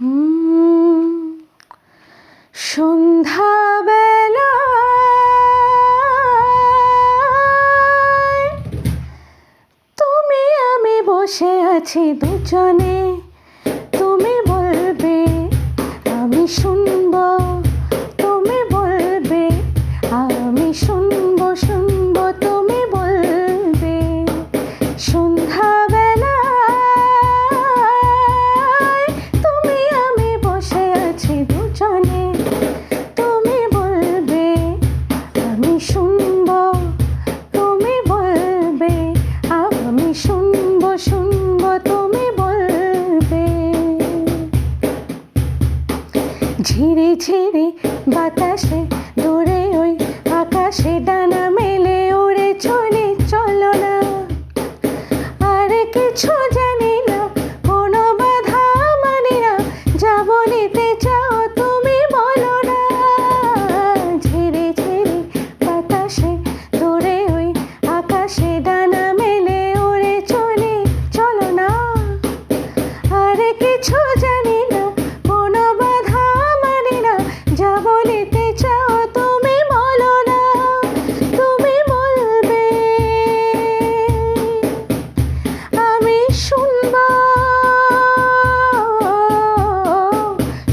হুম, সন্ধ্যাবেলায় তুমি আমি বসে আছি দুজনে। শুনব তুমি বলবে। ঝিরে ঝিরে বাতাসে দূরে ওই আকাশে ডানা মেলে উড়ে চলে চলো না। আর কিছু জানি না, কোনো বাধা মানি না, যাব বলিতে কিছু জানি না, কোনো বাধা মানি না। যা বলিতে চাও, তুমি বলো না, তুমি বলবে। আমি শুনব।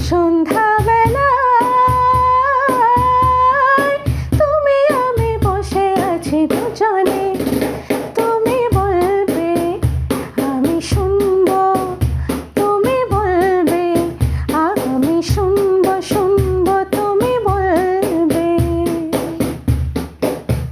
সন্ধ্যাবেলায় তুমি আমি বসে আছি দুজনে।